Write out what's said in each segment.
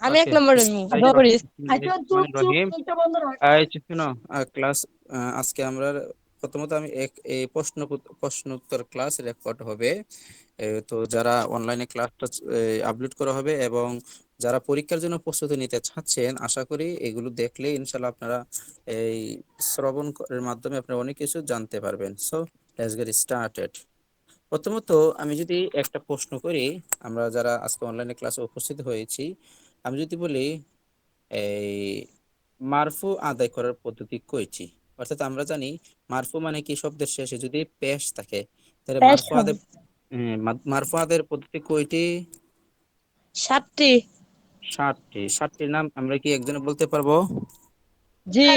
আমি এক নম্বরে এই শুনো ক্লাস আজকে আমরা প্রথমত আমি এক এই প্রশ্ন প্রশ্ন উত্তর ক্লাস রেকর্ড হবে তো যারা অনলাইনে ক্লাসটা আপলোড করা হবে এবং যারা পরীক্ষার জন্য প্রস্তুতি নিতে চাচ্ছেন আশা করি এগুলো দেখলে ইনশাল্লাহ আপনারা এই শ্রবণ এর মাধ্যমে আপনারা অনেক কিছু জানতে পারবেন। সো লেটস গেট স্টার্টেড প্রথমত আমি যদি একটা প্রশ্ন করি আমরা যারা আজকে অনলাইনে ক্লাসে উপস্থিত হয়েছি আমি যদি বলি এই মারফু আদায় করার পদ্ধতি কয়টি অর্থাৎ আমরা জানি মারফু মানে কি শব্দের শেষে যদি পেশ থাকে তাহলে পেশ মারফু হবে। আদায় মা- মারফু আদায়ের পদ্ধতি কয়টি সাতটি। ষাটটি ষাটটির নাম আমরা কি একজনে বলতে পারব? জি।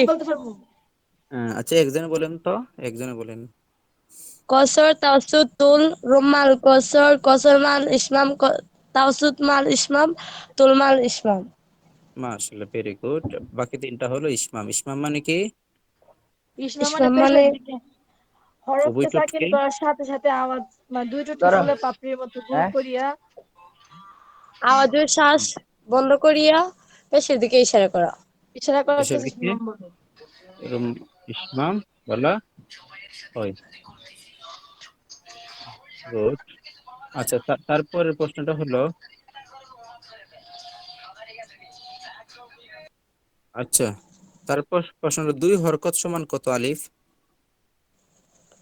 আহ, আচ্ছা একজনে বলেন তো একজনে বলেন। কসর তাওসুদ তুল রুমাল কসর কসর মাল ইসমাম ক- তাওসুদ মাল ইসমাম তুল মাল ইসমাম। মাশাআল্লাহ ভেরি গুড বাকি তিনটা হলো ইসমাম। ইসমাম মানে কি? ইসমাম মানে হরফকে উভয় সাকিন সাথে সাথে আওয়াজ মানে দুই ধরো। পাপড়ির মতো গোল হ্যাঁ? করিয়া। আওয়াজের শ্বাস বন্ধ করিয়া পেশের দিকে ইশারা করা। ইশারা ইসমাম ইসমাম বলা। হয় গুড আচ্ছা তারপরের প্রশ্নটা হলো? আচ্ছা তারপর প্রশ্নটা দুই হরকত সমান কত আলিফ?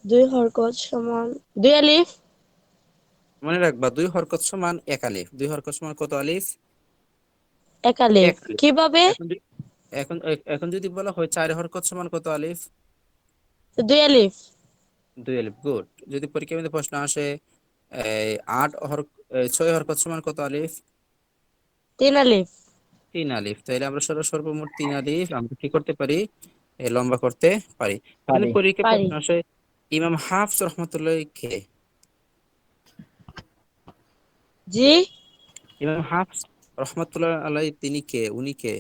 দুই হরকত সমান দুই আলিফ। মনে রাখবা দুই হরকত সমান এক আলিফ। দুই হরকত সমান কত আলিফ? এক আলিফ। কীভাবে? এখন যদি- এখন যদি বলা হয় চার হরকত সমান কত আলিফ? দুই আলিফ। দুই আলিফ গুড। যদি পরীক্ষার মধ্যে প্রশ্ন আসে আট হর ছয় হরকত সমান কত আলিফ? তিন আলিফ। তিন আলিফ। তাহলে আমরা সর্ব সর্বমোট তিন আলিফ। আমরা কি করতে পারি? লম্বা করতে পারি। তাহলে পারি। পরীক্ষায় পারি। প্রশ্ন আসে ইমাম হাফস রহমতুল্লাহ কে? জি। ইমাম হাফস রহমতুল্লাহ আলাই তিনি কে? উনি কে?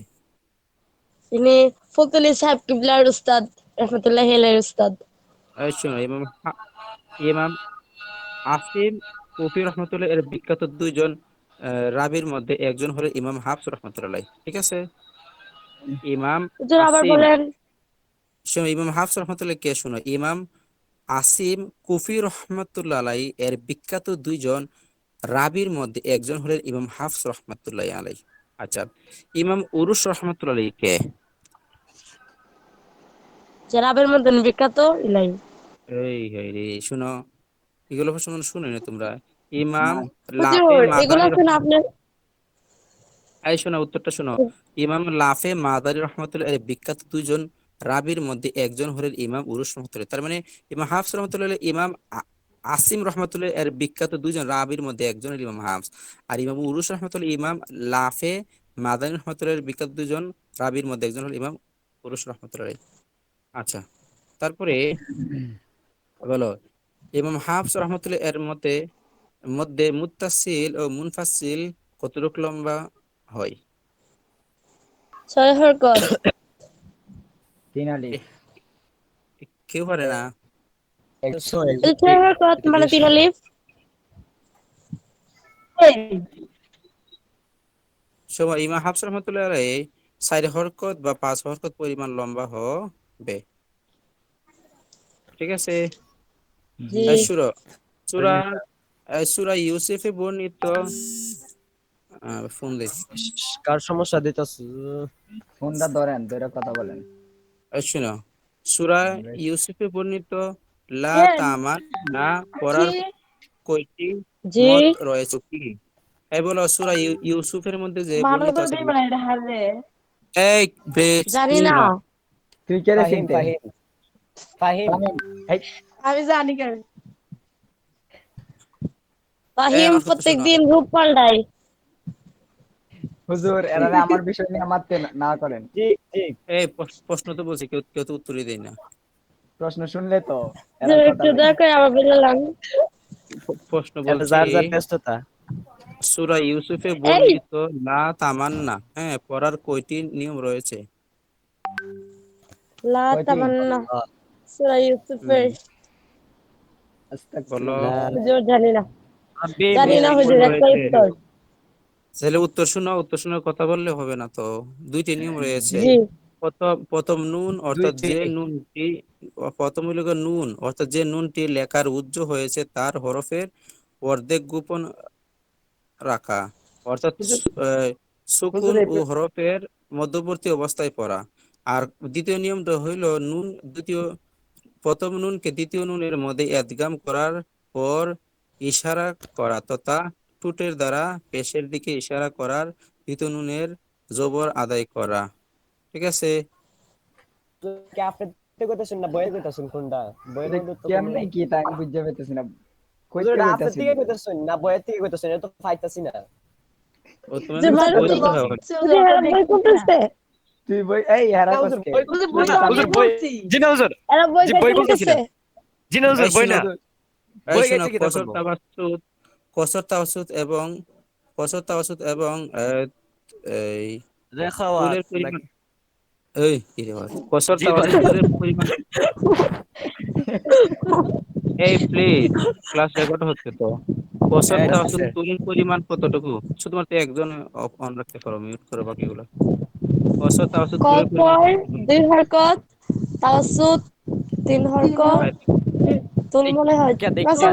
তিনি ফতুলি সাহেব কিবলার উস্তাদ রহমতুল্লাহ আলাইহির উস্তাদ। শোনো ইমাম ইমাম আসিম কুফি রহমতুল্লাহ এর বিখ্যাত দুইজন রাবির মধ্যে একজন হলো ইমাম হাফস রহমতুল্লাহ। ঠিক আছে? ইমাম আবার বলেন। শোনো ইমাম হাফস রহমতুল্লাহ কে শোনো? ইমাম আসিম কুফি রহমতুল্লাহ আলাই এর বিখ্যাত দুইজন রাবির মধ্যে একজন হলেন ইমাম হাফস রহমতুল্লাহ আলাই আচ্ছা ইমাম উরুস রহমতুল্লাহ আলাই কে রাবের মধ্যে বিখ্যাত ইলাই এই এই রে শুনো। এগুলো প্রশ্ন শুনে না তোমরা। ইমাম এগুলো শুনে এই শোনো উত্তরটা শোনো। ইমাম লাফে মাদারি রহমতুল্লাহ এর বিখ্যাত দুইজন রাবির মধ্যে একজন হলেন ইমাম উরুস রহমতুল্লাহ। তার মানে ইমাম হাফস রহমতুল্লাহ ইমাম আসিম রহমতুল্লাহ এর বিখ্যাত দুইজন রাবির মধ্যে একজন ইমাম হাফস। আর ইমাম উরুস রহমতুল্লাহ ইমাম লাফে মাদানী রহমতুল্লাহ এর বিখ্যাত দুজন রাবির মধ্যে একজন হলো ইমাম উরুস রহমতুল্লাহ আচ্ছা তারপরে বলো। ইমাম হাফস রহমতুল্লাহ এর মতে মধ্যে মুত্তাসিল ও মুনফাসিল কতটুকু লম্বা হয়? ছয় হরকত তিন আলিফ। কেউ পারে না। ছয় হরকত মানে তিন আলিফ। সময় ইমাম হাফস রহমতুল্লাহ আলাইহি চার হরকত বা পাঁচ হরকত পরিমাণ লম্বা হবে। ঠিক আছে? সুরা সুরা সুরা ইউসুফে বর্ণিত। ফোন দে। কার সমস্যা দিতেছ? ফোনটা ধরেন ধরে কথা বলেন। শুনো সুরা ইউসুফে বর্ণিত লা। না পড়ার কয়টি জি। মত রয়েছে? কি? এই বলো সুরা ইউসুফের মধ্যে যে বর্ণিত আছে এই জানি না। তুই কে চিনতে ফাহিম। আমি জানি কেন। ফাহিম আমার কথা প্রত্যেক শোনো। দিন রূপ পাল্টায়। হুজুর এরারে আমার বিষয় নিয়ে মারতে না- করেন। ঠিক ঠিক এই প্রশ্ন তো বলছি কেউ কেউ তো উত্তরই দেয় না। প্রশ্ন শুনলে তো এরা একটু করে আবার বললাম প্রশ্ন বলছি যার যার ব্যস্ততা। সূরা ইউসুফে বর্ণিত লা তামান্না হ্যাঁ পড়ার কয়টি নিয়ম রয়েছে? লা তামান্না। সূরা ইউসুফের আস্তাগফিরুল্লাহ। হুজুর জানি না জানি না হুজুর একটা উত্তর। তাহলে উত্তর শোনো উত্তর শোনার কথা বললে হবে না তো। দুইটি নিয়ম রয়েছে। প্রথম প্রথম নুন অর্থাৎ যে। নুনটি প্রথম হলো নুন অর্থাৎ যে নুনটি লেখার উজ্জ হয়েছে তার হরফের অর্ধেক গোপন রাখা অর্থাৎ সুকুন ও হরফের মধ্যবর্তী অবস্থায় পড়া। আর দ্বিতীয় নিয়মটা হইল নুন দ্বিতীয় প্রথম নুনকে দ্বিতীয় নুনের মধ্যে এদগাম করার পর ইশারা করা তথা টুটের দ্বারা পেশের দিকে ইশারা করার দ্বিতীয় নুনের জবর আদায় করা। ঠিক আছে? না? কি তুই বই এই হারা হুজুর, হুজুর, বই এরা বই বই করতেছে করতেছে। জি না? হুজুর বই না? বই শোনো, গাইতে কিতাব কসর তাওয়াসুদ এবং কসর তাওয়াসুদ এবং এই রেখাওয়াত এই কি রে? কসর পরিমাণ। এই প্লিজ ক্লাস রেকর্ড হচ্ছে তো। কসর হ্যাঁ, তাওয়াসুদ পরিমাণ কতটুকু? শুধুমাত্র একজন অন রাখতে পারো মিউট করো বাকিগুলো। কসর তাওয়াসুদ তুলের দুই হরকত তাওয়াসুদ তিন হরকত তুল মনে হয় দেখা, দেখা। কসর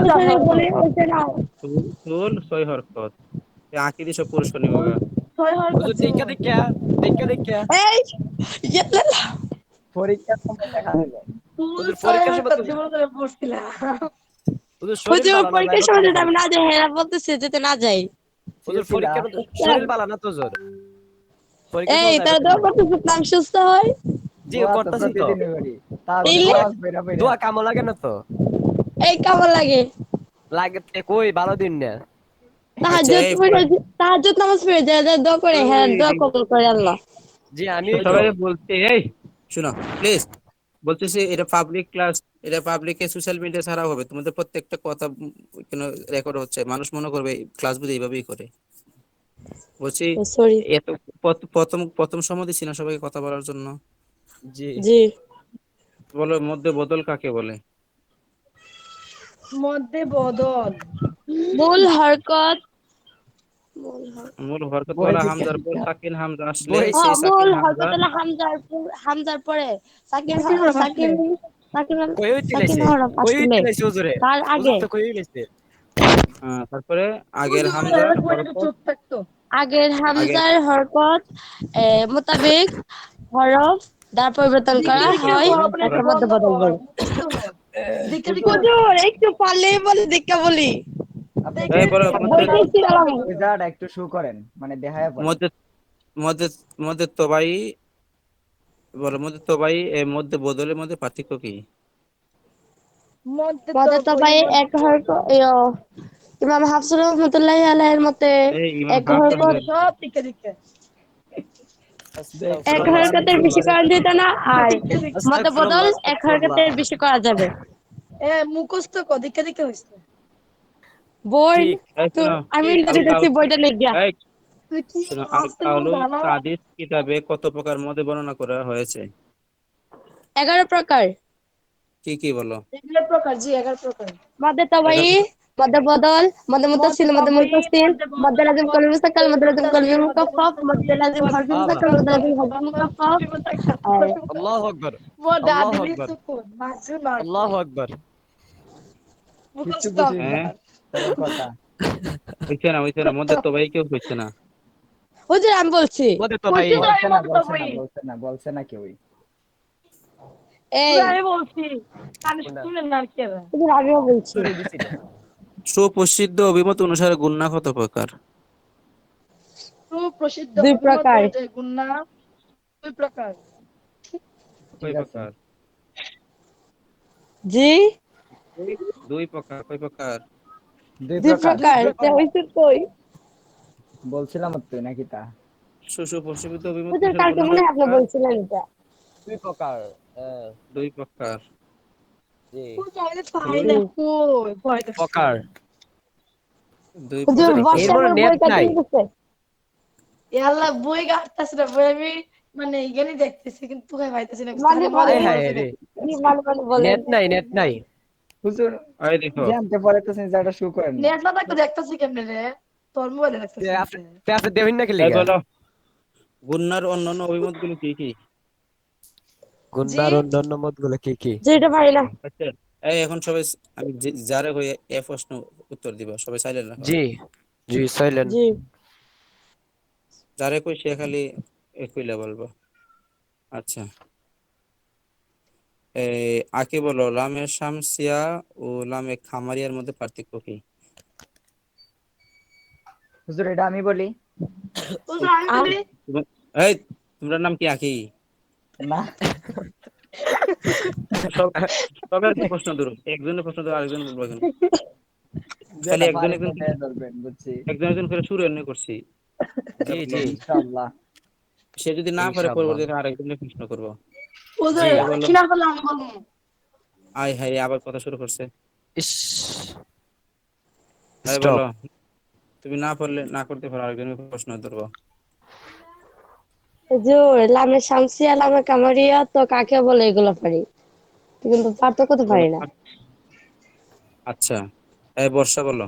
বলে বলে না। তুল তুল ছয় হরকত এই আঁকি দিছো নিবে ছয় হওয়ার দেখা দেখা দেখা দেখা। এই ইয়াল্লা পরীক্ষার সময় দেখা জীবন করে না, পরীক্ষার সময় আমি না যাই হ্যাঁ বলতেছি যেতে না যাই। হুজুর শরীর ভালো না তো পরীক্ষার এই তারা দোয়া করতেছে নাম সুস্থ হয়। জি করতেছি তো। প্রতিদিনই করি। তার এই দোয়া বেরা বেরা দোয়া কামো লাগে না তো? এই কেমন লাগে। লাগে কই? ভালো দিন না। তাহাজ্জুদ পড়ে তাহাজ্জুদ নামাজ পড়ে যায় যায় দোয়া করে হ্যাঁ দোয়া কবুল করে আল্লাহ। জি আমি সবাই বলতে এই শোনো প্লিজ বলতেছি এটা পাবলিক ক্লাস এটা পাবলিকে সোশ্যাল মিডিয়া ছাড়া হবে। তোমাদের প্রত্যেকটা কথা কেন রেকর্ড হচ্ছে। মানুষ মনে করবে ক্লাস বুঝে এইভাবেই করে। বলছি সরি এত প্রথ- প্রথম প্রথম সময় দিচ্ছি না সবাইকে কথা বলার জন্য? জি। জি। বলো মধ্যে বদল কাকে বলে? মধ্যে বদল। মূল হরকত। মূল হরকত মূল হরকত বই বলা থেকে হামজার পর সাকিন হামজা আসলে। বই- সেই হ্যাঁ, সাকিন মূল হামজা হরকত হলো হামজার পর- হামজার পরে। সাকিন সাকিন সাকিন সাকিন কই হইতে সাকিন হরফ কই হইতে আসলে। লাইছে হুজুরে? তার আগে। হুজুর তো কই লাইছে আহ, তারপরে আগের এবার চুপ থাকতো। আগের হামজার হরকত মোতাবেক হরফ দ্বার পরিবর্তন করা হয়। মধ্যে বদল বলে হুজুর একটু পারলেই বলে দেখা বলি। একটু শো করেন মানে দেখায় পড়ে। মধ্যে মধ্যে মধ্যে তবাই বলো মধ্যে তবাই এর মধ্যে বদলের মধ্যে পার্থক্য কি? মধ্যে মধ্যে তো ভাই এক হরকত ইমাম হাফসুর রহমতুল্লাহ আলাইহির মতে এক হরকত সব দিকে দিকে। এক হরকতের বেশি করা যেত না? আর মধ্যে বদল এক হরকতের বেশি করা যাবে। এ মুখস্থ কো দিকে দিকে হইছে। বই তো আমি যদি দেখছি বইটা নেই গিয়া কাউলুল জানো হাদিস কিতাবে কত প্রকার মধ্যে বর্ণনা করা হয়েছে? এগারো প্রকার। কি কি বলো? এগারো প্রকার জি এগারো প্রকার। মধ্যে তবাই মধ্যে বদল মধ্যে মুতাসিল মধ্যে মুতাসিল মধ্যে লাজিম কলবি মুস্তাকাল মধ্যে লাজিম কলবি মুকাফফাফ মধ্যে লাজিম হরফি মুস্তাকাল মধ্যে লাজিম হরফি মুকাফফাফ আর আল্লাহু আকবার আল্লাহু আকবার। আকবার না। হইছে না হইছে না মধ্যে তবাই কেউ হইছে না হুজুর আমি বলছি মধ্যে তো ভাই বলছে না আমি বলছে। না বলছে না বলছে না কেউই এই আমি বলছি কানে শুনেন না আর কি এরা? বলছি। সুপ্রসিদ্ধ অভিমত অনুসারে গুন্না কত প্রকার? সুপ্রসিদ্ধ দুই প্রকার। গুন্না দুই প্রকার। জি? দুই প্রকার কয় প্রকার? দুই প্রকার। তা হইছে কই? বলছিলাম তো নাকি তা? সুপ্রসিদ্ধ অভিমত কালকে মনে আপনি বলছিলেন এটা। দুই প্রকার দুই প্রকার। বই net কাটে নাই। গেছে ইয়াল্লা বই গাড়তাছে না বই আমি মানে এখানে দেখতেছি কিন্তু তুই পাইতেছি না হচ্ছে। রে। কি বলেন নেট নাই নেট নাই। হুজুর এই দেখো। জানতে পারে তো সেটা শো করেন। নেট না থাকতে দেখতেছি কেমনে রে? তোর মোবাইলে রাখতে আপনি আপনি দেবেন নাকি এই লিগা গুন্নার অন্যান্য অভিমতগুলো কি কি? গুন্ডার অন্যান্য মতগুলো কি কি? যে এটা পারি না আচ্ছা এই এখন সবাই আমি যারে হয়ে এ প্রশ্ন উত্তর দিব সবাই সাইলেন্ট রাখো। জি জি সাইলেন্ট জি। যারে কই সে খালি একইলা বলব আচ্ছা। এই আকে বলো লামে শামসিয়া ও লামে খামারিয়ার মধ্যে পার্থক্য কি? হুজুর এটা আমি বলি। এই তোমরা নাম কি আকি? না। সব সবার প্রশ্ন ধরো একজনের প্রশ্ন ধরো আরেকজন বলব এখন খালি একজন একজন সেটাই ধরবেন, বুঝছি। একজন একজন করে শুরু এমনি করছি। জি জি। ইনশাআল্লাহ। সে যদি না পারে পরবর্তীতে আরেকজনের প্রশ্ন করব। কি না বলব। আয় হায় আবার কথা শুরু করছে। ইস। তুমি না পারলে না করতে পারো আরেকজনের প্রশ্ন ধরবো। হুজুর লামে শামসিয়া লামে কামারিয়া তো কাকে বলে এগুলো পারি? কিন্তু পার্থক্য তো পারি না। আচ্ছা এই বর্ষা বলো।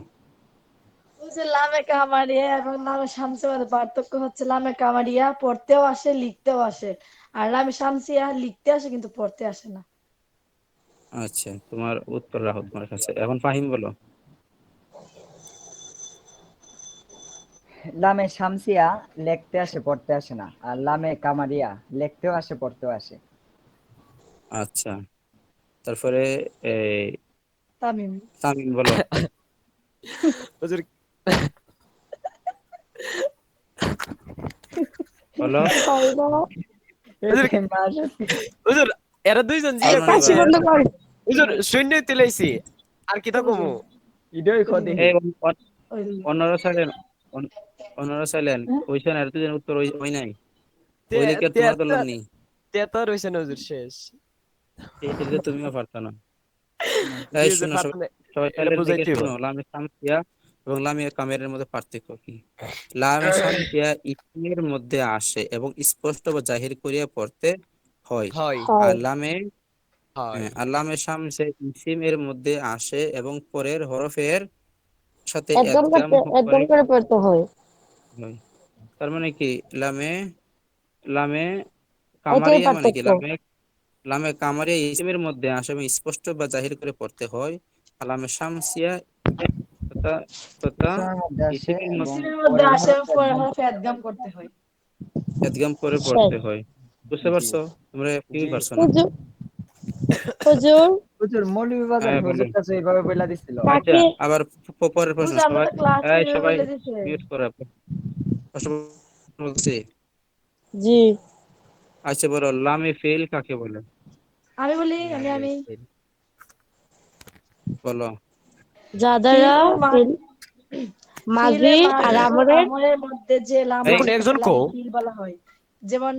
হুজুর লামে কামারিয়া এবং লামে শামসিয়া পার্থক্য হচ্ছে লামে কামারিয়া পড়তেও আসে লিখতেও আসে। আর লামে শামসিয়া লিখতে আসে কিন্তু পড়তে আসে না। আচ্ছা তোমার উত্তর রাখো তোমার কাছে। এখন ফাহিম বলো। লামে শামসিয়া লিখতে আসে পড়তে আসে না। আর লামে কামারিয়া লিখতেও আসে পড়তেও আসে। আচ্ছা। তারপরে তামিম। তামিম বলো। হুজুর বলো। হুজুর এরা দুইজন হাসি বন্ধ কর হুজুর শূন্য তুলাইছি আর কি তা কমু অন- অন- অন্যরা চাইলেন অন্যরা চাইলেন। ওইখানে আর দুজন উত্তর ওই নাই। ওইলে কি তোমার তো তে- লোক নেই তেতা রইছে না শেষ তুমিও পারতো না। এই শুনো সবাই লামে এবং লামে কামেরের মধ্যে পার্থক্য কি? লামে ইসমের মধ্যে আসে এবং স্পষ্ট বা জাহির করিয়া পড়তে হয়। হয়। আর হয় লামে হয়। হ্যাঁ, আর লামে শামসে ইসিম এর মধ্যে আসে এবং পরের হরফের সাথে একদম করতে একদম করে পড়তে হয়। তার মানে কি লামে লামে কামারিয়া মানে কি? লামে লামে কামারিয়া ইসমের মধ্যে আসে এবং স্পষ্ট বা জাহির করে পড়তে হয়। আর লামে শামসিয়া তথা তথা ইসমের মধ্যে আসে ইসমের এবং মধ্যে ইসমের মধ্যে পরের আসে হরফে একদম করতে হয়। এদগাম করে পড়তে হয়। বুঝতে পারছ? তোমরা কি পারছ না? হুজুর হুজুর হ্যাঁ, হুজুর কাছে এইভাবে বইলা দিছিল। আচ্ছা আবার পরের প্রশ্ন সবাই সবাই মিউট করো প্রশ্ন বলছি? জি। আচ্ছা বলো লামে ফেল কাকে বলে? আমি বলি আমি আমি। বলো। যাদারা মাগি আর আমরের মধ্যে যে লাম একজন কো। ফিল বলা হয়। যেমন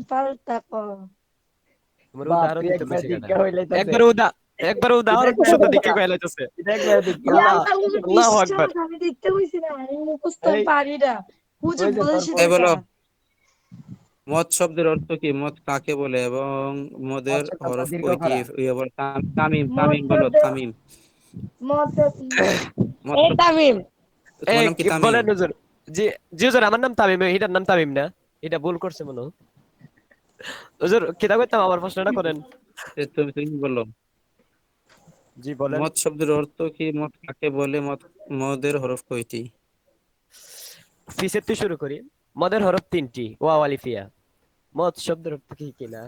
হইলাইতাছে। একবার উদা একবার উদাহরণ শুধু এটা একবার দীক্ষা। আল্লাহ আকবার। আমি দেখতে হইছি না আমি মুখস্থ পারি না। হুজুর বলেছে এই বলো। মদ শব্দের অর্থ কি? মদ কাকে বলে? এবং মদের আচ্ছা, হরফ কয়টি ইয়ে বলে তামিম তামিম বলো তামিম। মদ শব্দ- তামিম। নাম কি বলেন হুজুর। জি জি হুজুর আমার নাম তামিম এটার নাম তামিম না। এটা ভুল করছে মনে হয়। হুজুর কিতা কইতাম আমার প্রশ্নটা করেন। এ তুমি তুমি বলো জি বলেন। মদ শব্দের অর্থ কি? মদ কাকে বলে? মদ মদের হরফ কয়টি? থেকে শুরু করি। মদের হরফ তিনটি। ওয়া ওয়ালিফিয়া মদ শব্দের অর্থ কি কিনা?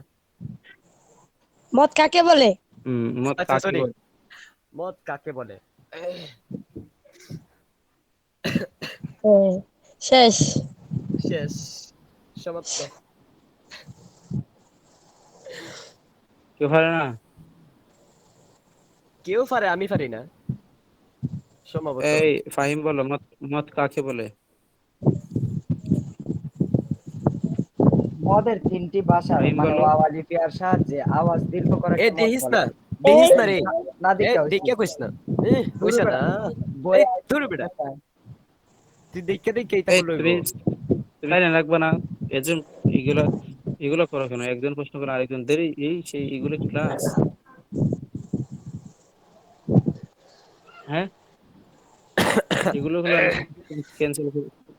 মদ কাকে বলে? হুম, মদ আচ্ছা, কাকে sorry। বলে? মদ কাকে বলে? এ, শেষ। শেষ। সমাপ্ত। কেউ পারে না? কেউ পারে আমি পারি না। সম্ভবত। এই ফাহিম বলো মদ মদ কাকে বলে? মদের তিনটি ভাষা মানে। আওয়াজ লিপিয়ার সাহায্যে আওয়াজ দীর্ঘ করে এ দেখিস না দেখিস না রে। না দীক্ষা দেখে কইস না। এ কইস না। বই এই, তোর বেটা। তুই দেখে দেখে এটা এই করল তুমি লাইনে রাখবে না। একজন এগুলা এগুলো করো কেন? একজন প্রশ্ন করে আরেকজন। দেরি এই সেই এগুলো ক্লাস হ্যাঁ? এগুলো হলো ক্যান্সেল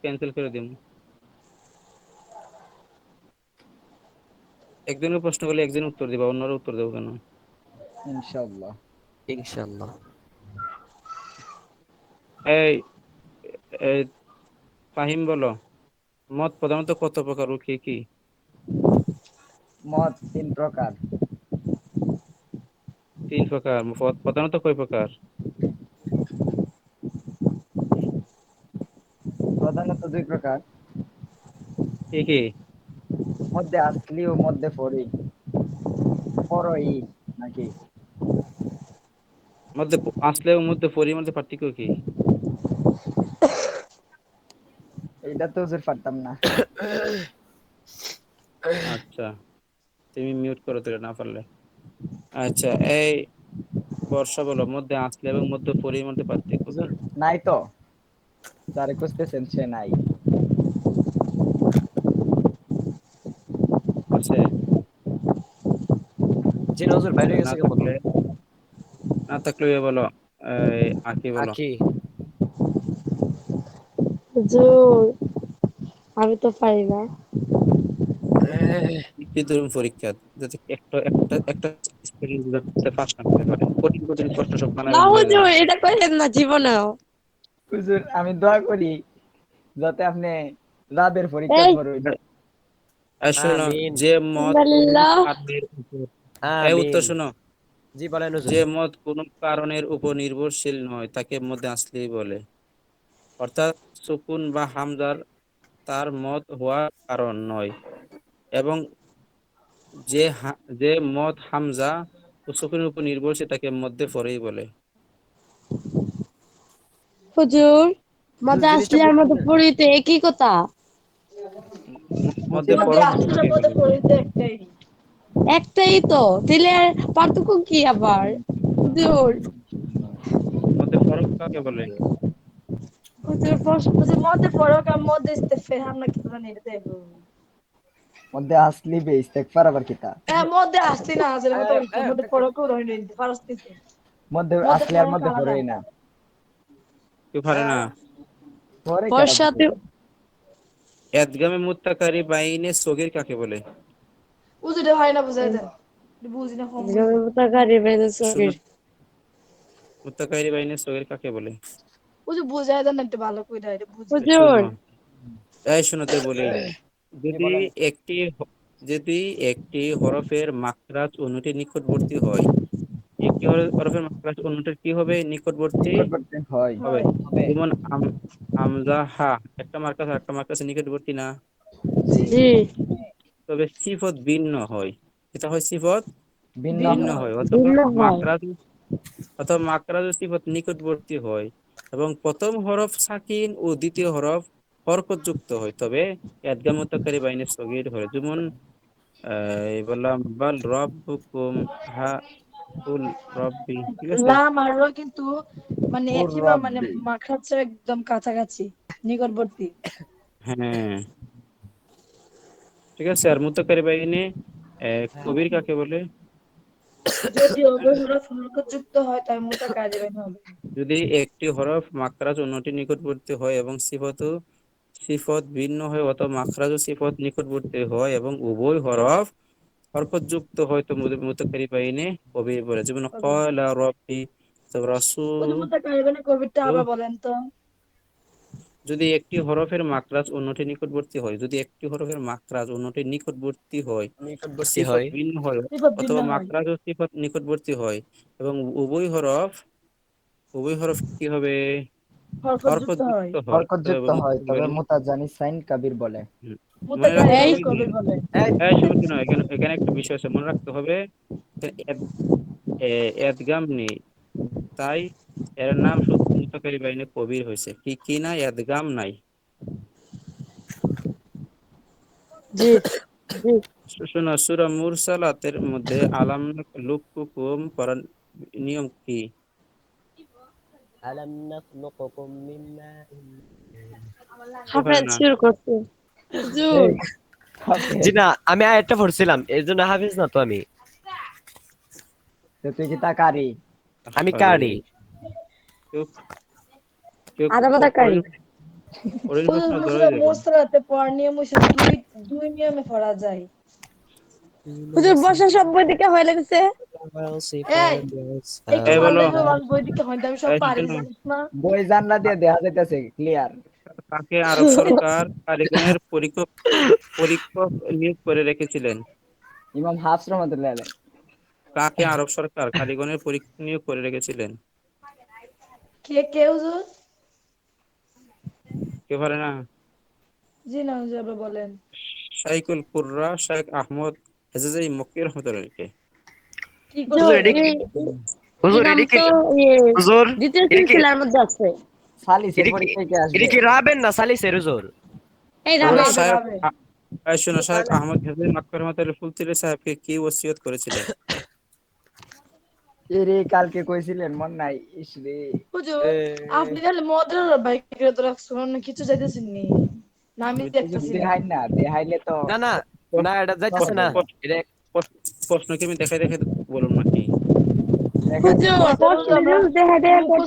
ক্যান্সেল করে দিন একজনের প্রশ্ন করলে একজন উত্তর দিবা অন্যরা উত্তর দেবো কেন? ইনশাআল্লাহ। ইনশাআল্লাহ। এই এই ফাহিম বলো মত প্রধানত কত প্রকার ও কি কি? মত তিন প্রকার। তিন প্রকার প্রধানত কয় প্রকার প্রধানত দুই প্রকার। কি কি? মধ্যে আসলি ও মধ্যে ফরি পরই নাকি? মধ্যে আসলে ও মধ্যে পরির মধ্যে পার্থক্য কি? এইটা তো হুজুর পারতাম না। আচ্ছা তুমি মিউট করো তো না পারলে। আচ্ছা এই বর্ষা বলো মধ্যে আসলে এবং মধ্যে পরির মধ্যে পার্থক্য নাই তো। যারে খুঁজতেছেন সে নাই। আছে জি নজর বাইরে গেছে কেমন না থাকলে বলো এই আকি বলো। আকি। হুজুর আমি তো পারি না। কি ধরুন পরীক্ষা? যাতে একটা একটা একটা স্পেলিং যাতে পাস করতে পারে কঠিন কঠিন প্রশ্ন সব বানায় না হুজুর এটা করেন না জীবনেও। হুজুর আমি দোয়া করি যাতে আপনি রাবের পরীক্ষা। করুন। শোনো যে মত। এই উত্তর শোনো। জি বলেন যে মত কোন কারণের উপর নির্ভরশীল নয় তাকে মধ্যে আসলেই বলে। অর্থাৎ সুকুন বা হামজার তার মত হওয়ার কারণ নয়। এবং যে যে মত হামজা ও সুকুনের উপর নির্ভরশীল তাকে মধ্যে পরেই বলে। হুজুর আসলে আর মধ্যে পড়িতে একই কথা? মধ্যে আসলে পরিতে একটাই। একটাই তো তাহলে আর পার্থক্য কি আবার? হুজুর। মধ্যে পরম কাকে বলে? হুজুর প্রশ্ন মধ্যে পড়ক আর মধ্যে ইস্তেফহাম না কি জানি এটা মধ্যে আসলি বে ইস্তেগফার আবার কিতা? হ্যাঁ মধ্যে আসছি না আসলে মধ্যে মধ্যে পড়ক রহিল মধ্যে মধ্যে আসলি আর মধ্যে। পড়ই না। কেউ পারে না? বর্ষাতে এদগামে মুত্তাকারি বাইনে সগির কাকে বলে? বুঝতে হয় না বুঝাই দেন। বুঝি না কম মুতাকারি বাইরে সগির। মুত্তাকারি বাইনে সগির কাকে বলে? বুঝাই দেন ভালো এটা শোনো। যদি একটি যদি একটি হরফের মাখরাজ অন্যটির নিকটবর্তী হয় একটি হর- হরফের মাখরাজ অন্যটির কি হবে? নিকটবর্তী হয়। হবে। যেমন আমজা হা একটা মার্কাস একটা মার্কাসের নিকটবর্তী না? জি। তবে সিফত ভিন্ন হয়। এটা হয় সিফত ভিন্ন হয়। মাকরাজ অথবা মাকরাজ সিফত নিকটবর্তী হয়। এবং প্রথম হরফ সাকিন ও দ্বিতীয় হরফ হরকত যুক্ত হয়। তবে এদগাম মুত্তাকারি বাইনে সগীর হয় যেমন আহ, এই বললাম বাল রব্বুকুম হা কুল রব্বি ঠিক আছে? লাম আর র কিন্তু মানে মানে মাখাচ্ছে একদম কাছাকাছি নিকটবর্তী। হ্যাঁ। ঠিক আছে আর মুত্তাকারি বাইনে কবির কাকে বলে? যদি হরফ যুক্ত হয় তাই মোটা কাজে হবে। যদি একটি হরফ মাখরাজ অন্যটি নিকটবর্তী হয় এবং সিফত সিফত ভিন্ন হয় অথবা মাখরাজ ও সিফত নিকটবর্তী হয় এবং উভয় হরফ হরকত যুক্ত হয় তো মুতাকারি বাইনে কবির বলে। যেমন ক্বালা রাব্বি রাসূল কবিতা আবার বলেন তো। যদি একটি হরফের মাখরাজ অন্যটি নিকটবর্তী হয় যদি একটি হরফের মাখরাজ অন্যটি নিকটবর্তী হয় নিকটবর্তী হয়। ভিন্ন হয় অথবা। মাখরাজ ও সিফত নিকটবর্তী হয়। এবং উভয় হরফ উভয় হরফ কি হবে? হরকত হয়। হয়। তবে মুতাজানি সাইন কাবির বলে। মোটা রাখতে কাজে হবে কবি বলে। এই শুনো শুনো এখানে এখানে একটা বিষয় আছে মনে রাখতে হবে এদগাম নেই তাই এর নাম শুধু মুতাকারি কবির হয়েছে। কি কি না এদগাম নাই। শোনো সূরা মুরসালাতের মধ্যে আলাম লুকুকুম পড়ার নিয়ম কি? আলাম নাখলুকুকুম মিন মাইন শুরু করতে। জি না আমি পড়ছিলাম এর জন্য হাফিজ না তো আমি। তুই কি তা কারি? আমি কারি। আদা বাদা মোসরাতে নিয়ম দুই দুই নিয়মে পড়া যায়। হুজুর বর্ষা সব বই দিকে হয়ে লেগেছে। বই জানলা দিয়ে দেখা যাইতেছে ক্লিয়ার কাকে আরব সরকার কারিগরের পরীক্ষক পরীক্ষক নিয়োগ করে রেখেছিলেন। ইমাম হাফস রহমতুল্লাহ আলাইহি। কাকে আরব সরকার কারিগরের পরীক্ষক নিয়োগ করে রেখেছিলেন। কে কে হুজুর? কে পারে না? জি না হুজুর বলেন। শাইকুল কুররা শাইখ আহমদ হেজাজি মক্কি রহমতুল্লাহকে। কি হুজুর, করছে এটা কি- হুজুর এই নাম এটা কি ইয়ে, হুজুর দ্বিতীয় সিলসিলার মধ্যে আছে। সালিসের আসবে? এটা কি রাবেন না সালিসের হুজুর এই তাহলে রাবে রাবে, শাইখ রাবে। আ- এই শোনো আহমদ ফুলতুলি সাহেবকে কি ওসিয়ত করেছিলেন? এরে কালকে কইছিলেন মন নাই। ইস রে। হুজুর আপনি তাহলে বাইকে রাখছেন কিছু যাইতেছেন নি? না আমি দেখতেছি না। দেখাই না দেখাইলে তো না না না এটা যাইতেছে না। এটা প্রশ্ন- কি আমি দেখাই দেখে বলুন নাকি? দেখা দেখা